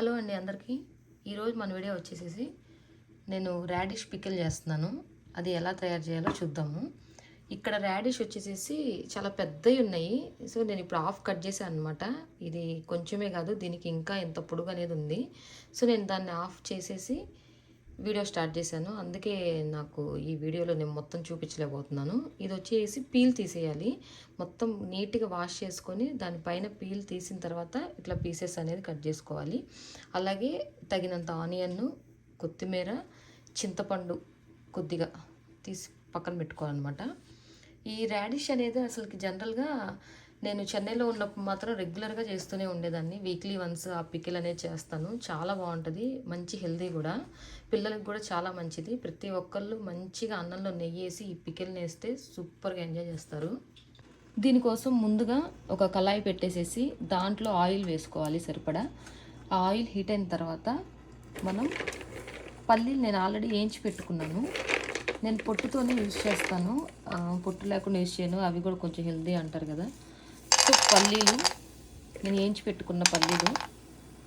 Hello అండి అందరికీ. ఈరోజు మన వీడియో వచ్చేసేసి నేను రాడిష్ పికిల్ చేస్తున్నాను. అది ఎలా తయారు చేయాలో చూద్దాము. ఇక్కడ రాడిష్ వచ్చేసేసి చాలా పెద్దవి ఉన్నాయి. సో నేను ఇప్పుడు హాఫ్ కట్ చేశాను అనమాట ఇది కొంచెమే కాదు దీనికి ఇంకా ఎంత పొడుగు అనేది ఉంది. సో నేను దాన్ని ఆఫ్ చేసేసి వీడియో స్టార్ట్ చేశాను. అందుకే నాకు ఈ వీడియోలో నేను మొత్తం చూపించలేకపోతున్నాను. ఇది వచ్చేసి పీల్ తీసేయాలి. మొత్తం నీట్గా వాష్ చేసుకొని దానిపైన పీల్ తీసిన తర్వాత ఇట్లా పీసెస్ అనేది కట్ చేసుకోవాలి. అలాగే తగినంత ఆనియన్ కొత్తిమీర చింతపండు కొద్దిగా తీసి పక్కన పెట్టుకోవాలన్నమాట. ఈ రాడిష్ అనేది అసలుకి జనరల్గా నేను చెన్నైలో ఉన్నప్పుడు మాత్రం రెగ్యులర్గా చేస్తూనే ఉండేదాన్ని. వీక్లీ వన్స్ ఆ పికిల్ అనేది చేస్తాను. చాలా బాగుంటుంది. మంచి హెల్దీ కూడా. పిల్లలకు కూడా చాలా మంచిది. ప్రతి ఒక్కళ్ళు మంచిగా అన్నంలో నెయ్యి వేసి ఈ పికిల్ని వేస్తే సూపర్గా ఎంజాయ్ చేస్తారు. దీనికోసం ముందుగా ఒక కళాయి పెట్టేసేసి దాంట్లో ఆయిల్ వేసుకోవాలి సరిపడా. ఆ ఆయిల్ హీట్ అయిన తర్వాత మనం పల్లీలు నేను ఆల్రెడీ వేయించి పెట్టుకున్నాను. నేను పొట్టుతోనే యూజ్ చేస్తాను. పొట్టు లేకుండా యూజ్ చేయను. అవి కూడా కొంచెం హెల్దీ అంటారు కదా. ఫస్ట్ పల్లీలు నేను వేయించి పెట్టుకున్న పల్లీలు.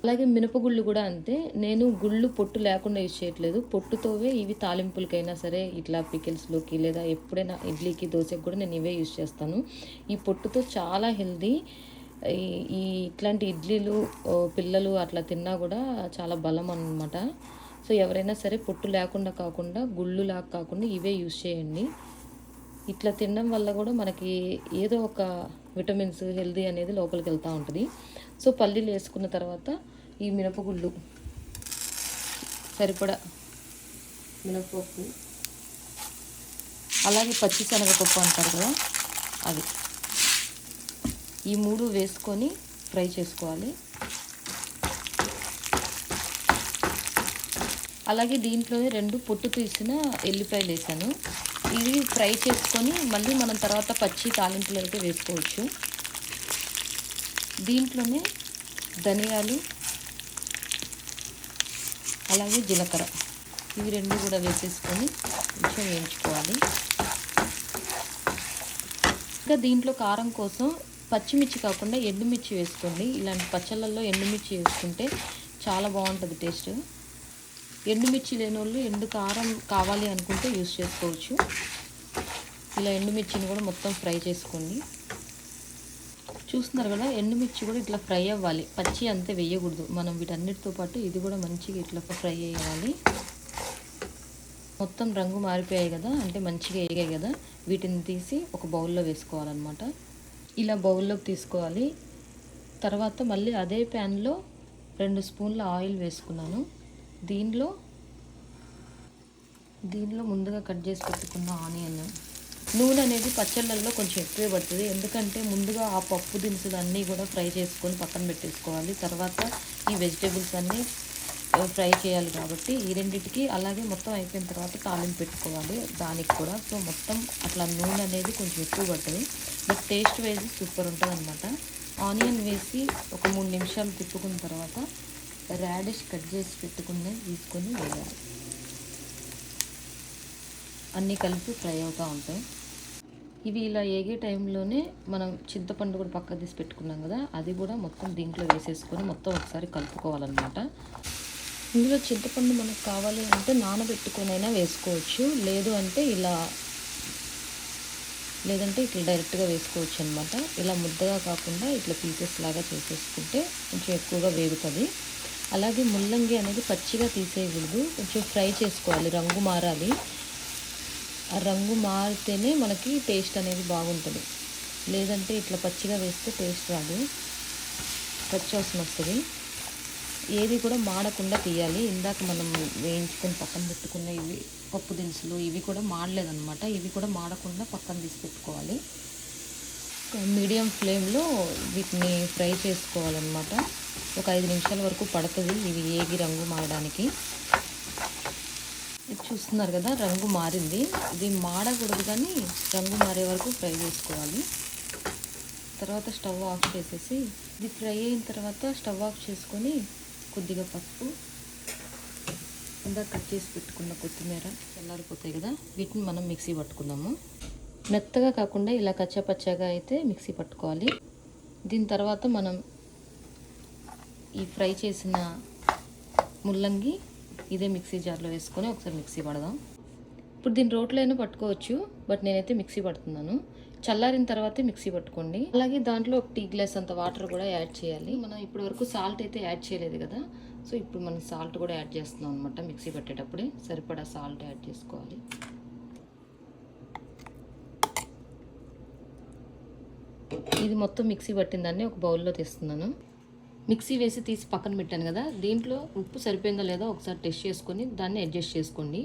అలాగే మినపగుళ్ళు కూడా అంతే. నేను గుళ్ళు పొట్టు లేకుండా యూజ్ చేయట్లేదు. పొట్టుతోవే ఇవి తాలింపులకైనా సరే ఇట్లా పికిల్స్లోకి లేదా ఎప్పుడైనా ఇడ్లీకి దోశకి కూడా నేను ఇవే యూజ్ చేస్తాను. ఈ పొట్టుతో చాలా హెల్దీ. ఈ ఈ ఇట్లాంటి ఇడ్లీలు పిల్లలు అట్లా తిన్నా కూడా చాలా బలం అన్నమాట. సో ఎవరైనా సరే పొట్టు లేకుండా కాకుండా గుళ్ళు లాగా కాకుండా ఇవే యూజ్ చేయండి. ఇట్లా తినడం వల్ల కూడా మనకి ఏదో ఒక విటమిన్స్ హెల్దీ అనేది లోపలికి వెళ్తూ ఉంటుంది. సో పల్లీలు వేసుకున్న తర్వాత ఈ మినపగుళ్ళు సరిపడా మినపప్పు అలాగే పచ్చి శనగపప్పు అంటారు కదా అది ఈ మూడు వేసుకొని ఫ్రై చేసుకోవాలి. అలాగే దీంట్లోనే రెండు పొట్టు తీసిన ఎల్లిపాయలు వేసాను. ఇవి ఫ్రై చేసుకొని మళ్ళీ మనం తర్వాత పచ్చి తాలింపులు అయితే వేసుకోవచ్చు. దీంట్లోనే ధనియాలు అలాగే జీలకర్ర. ఇవి రెండు కూడా వేసేసుకొని కొంచెం వేయించుకోవాలి. ఇంకా దీంట్లో కారం కోసం పచ్చిమిర్చి కాకుండా ఎండుమిర్చి వేసుకోండి. ఇలాంటి పచ్చళ్ళల్లో ఎండుమిర్చి వేసుకుంటే చాలా బాగుంటుంది టేస్ట్. ఎండుమిర్చి లేని వాళ్ళు ఎండు కారం కావాలి అనుకుంటే యూస్ చేసుకోవచ్చు. ఇలా ఎండుమిర్చిని కూడా మొత్తం ఫ్రై చేసుకోండి. చూస్తున్నారు కదా ఎండుమిర్చి కూడా ఇట్లా ఫ్రై అవ్వాలి. పచ్చి అంతే వేయకూడదు. మనం వీటన్నిటితో పాటు ఇది కూడా మంచిగా ఇట్లా ఫ్రై అయ్యాలి. మొత్తం రంగు మారిపోయాయి కదా అంటే మంచిగా వేగాయి కదా. వీటిని తీసి ఒక బౌల్లో వేసుకోవాలన్నమాట. ఇలా బౌల్లోకి తీసుకోవాలి. తర్వాత మళ్ళీ అదే ప్యాన్లో రెండు స్పూన్ల ఆయిల్ వేసుకున్నాను. దీనిలో దీనిలో ముందుగా కట్ చేసి పెట్టుకున్న ఆనియన్. నూనె అనేది పచ్చళ్ళల్లో కొంచెం ఎక్కువే పడుతుంది. ఎందుకంటే ముందుగా ఆ పప్పు దినుసులు అన్నీ కూడా ఫ్రై చేసుకొని పక్కన పెట్టేసుకోవాలి. తర్వాత ఈ వెజిటేబుల్స్ అన్నీ ఫ్రై చేయాలి కాబట్టి ఈ రెండింటికి అలాగే మొత్తం అయిపోయిన తర్వాత తాలింపు పెట్టుకోవాలి దానికి కూడా. సో మొత్తం అట్లా నూనె అనేది కొంచెం ఎక్కువ పడుతుంది. బట్ టేస్ట్ వేసి సూపర్ ఉంటుంది అనమాట ఆనియన్ వేసి ఒక మూడు నిమిషాలు తిప్పుకున్న తర్వాత రాడిష్ కట్ చేసి పెట్టుకున్నది తీసుకొని వేయాలి. అన్నీ కలిపి ఫ్రై అవుతూ ఉంటాయి. ఇవి ఇలా ఏగే టైంలోనే మనం చింతపండు కూడా పక్క తీసి పెట్టుకున్నాం కదా అది కూడా మొత్తం దీంట్లో వేసేసుకొని మొత్తం ఒకసారి కలుపుకోవాలన్నమాట. ఇందులో చింతపండు మనకు కావాలి అంటే నానబెట్టుకొనైనా వేసుకోవచ్చు లేదు అంటే ఇలా లేదంటే ఇట్లా డైరెక్ట్గా వేసుకోవచ్చు అనమాట ఇలా ముద్దగా కాకుండా ఇట్లా పీసెస్ లాగా చేసేసుకుంటే కొంచెం ఎక్కువగా వేగుతుంది. అలాగే ముల్లంగి అనేది పచ్చిగా తీసేయకూడదు. కొంచెం ఫ్రై చేసుకోవాలి రంగు మారాలి. ఆ రంగు మారితేనే మనకి టేస్ట్ అనేది బాగుంటుంది. లేదంటే ఇట్లా పచ్చిగా వేస్తే టేస్ట్ రాదు. పచ్చి వస్తుంది. ఏది కూడా మాడకుండా తీయాలి. ఇందాక మనం వేయించుకొని పక్కన పెట్టుకున్న ఇవి పప్పు దినుసులు ఇవి కూడా మాడలేదన్నమాట. ఇవి కూడా మాడకుండా పక్కన తీసి పెట్టుకోవాలి. మీడియం ఫ్లేమ్లో వీటిని ఫ్రై చేసుకోవాలన్నమాట. ఒక ఐదు నిమిషాల వరకు పడుతుంది. ఇవి ఏగి రంగు మారడానికి. ఇది చూస్తున్నారు కదా రంగు మారింది. ఇది మాడకూడదు కానీ రంగు మారే వరకు ఫ్రై చేసుకోవాలి. తర్వాత స్టవ్ ఆఫ్ చేసేసి ఇది ఫ్రై అయిన తర్వాత స్టవ్ ఆఫ్ చేసుకొని కొద్దిగా పసుపు ఇందాక కట్ చేసి పెట్టుకున్న కొత్తిమీర చల్లారిపోతాయి కదా వీటిని మనం మిక్సీ పట్టుకుందాము. మెత్తగా కాకుండా ఇలా కచ్చపచ్చగా అయితే మిక్సీ పట్టుకోవాలి. దీని తర్వాత మనం ఈ ఫ్రై చేసిన ముల్లంగి ఇదే మిక్సీ జార్లో వేసుకొని ఒకసారి మిక్సీ పడదాం. ఇప్పుడు దీని రోట్లో అయినా పట్టుకోవచ్చు బట్ నేనైతే మిక్సీ పడుతున్నాను. చల్లారిన తర్వాతే మిక్సీ పట్టుకోండి. అలాగే దాంట్లో ఒక టీ గ్లాస్ అంత వాటర్ కూడా యాడ్ చేయాలి. మనం ఇప్పటి వరకు సాల్ట్ అయితే యాడ్ చేయలేదు కదా సో ఇప్పుడు మనం సాల్ట్ కూడా యాడ్ చేస్తున్నాం అనమాట మిక్సీ పట్టేటప్పుడే. సరిపడా సాల్ట్ యాడ్ చేసుకోవాలి. ఇది మొత్తం మిక్సీ పట్టిందాన్ని ఒక బౌల్లో తీస్తున్నాను. మిక్సీ వేసి తీసి పక్కన పెట్టాను కదా దీంట్లో ఉప్పు సరిపోయిందో లేదో ఒకసారి టెస్ట్ చేసుకొని దాన్ని అడ్జస్ట్ చేసుకోండి.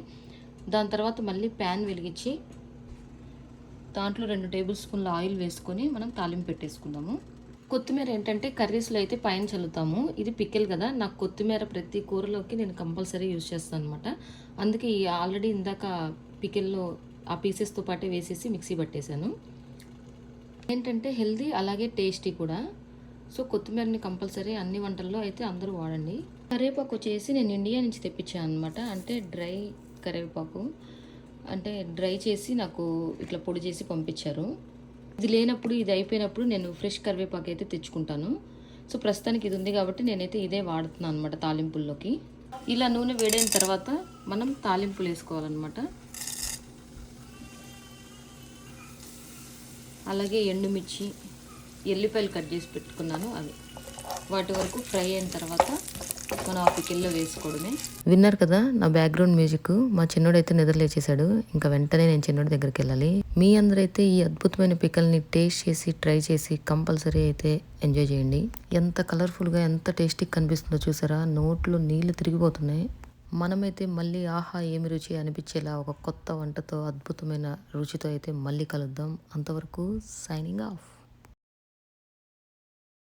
దాని తర్వాత మళ్ళీ ప్యాన్ వెలిగించి దాంట్లో రెండు టేబుల్ స్పూన్ల ఆయిల్ వేసుకొని మనం తాలింపు పెట్టేసుకుందాము. కొత్తిమీర ఏంటంటే కర్రీస్లో అయితే పైన చల్లుతాము. ఇది పిక్కెల్ కదా నాకు కొత్తిమీర ప్రతి కూరలోకి నేను కంపల్సరీ యూజ్ చేస్తాను అనమాట అందుకే ఈ ఆల్రెడీ ఇందాక పికెల్లో ఆ పీసెస్తో పాటే వేసేసి మిక్సీ పట్టేశాను. ఏంటంటే హెల్దీ అలాగే టేస్టీ కూడా. సో కొత్తిమీరని కంపల్సరీ అన్ని వంటల్లో అయితే అందరూ వాడండి. కరివేపాకు వచ్చేసి నేను ఇండియా నుంచి తెప్పించాను అనమాట అంటే డ్రై కరివేపాకు అంటే డ్రై చేసి నాకు ఇట్లా పొడి చేసి పంపించారు. ఇది లేనప్పుడు ఇది అయిపోయినప్పుడు నేను ఫ్రెష్ కరివేపాకు అయితే తెచ్చుకుంటాను. సో ప్రస్తుతానికి ఇది ఉంది కాబట్టి నేనైతే ఇదే వాడుతున్నాను అనమాట తాలింపుల్లోకి. ఇలా నూనె వేడైన తర్వాత మనం తాలింపులు వేసుకోవాలన్నమాట. అలాగే ఎండుమిర్చి ఎల్లిపాయలు కట్ చేసి పెట్టుకున్నాను అవి. వాటి వరకు ఫ్రై అయిన తర్వాత మనం ఆ పికిల్లో వేసుకోవడమే. విన్నారు కదా నా బ్యాక్గ్రౌండ్ మ్యూజిక్. మా చిన్నోడైతే నిద్రలేచేశాడు ఇంకా వెంటనే నేను చిన్నోడి దగ్గరికి వెళ్ళాలి. మీ అందరైతే ఈ అద్భుతమైన పికల్ని టేస్ట్ చేసి ట్రై చేసి కంపల్సరీ అయితే ఎంజాయ్ చేయండి. ఎంత కలర్ఫుల్గా ఎంత టేస్టీగా కనిపిస్తుందో చూసారా? నోట్లో నీళ్ళు తిరిగిపోతున్నాయి. మనమైతే మళ్ళీ ఆహా ఏమి రుచి అనిపించేలా ఒక కొత్త వంటతో అద్భుతమైన రుచితో అయితే మళ్ళీ కలుద్దాం. అంతవరకు సైనింగ్ ఆఫ్.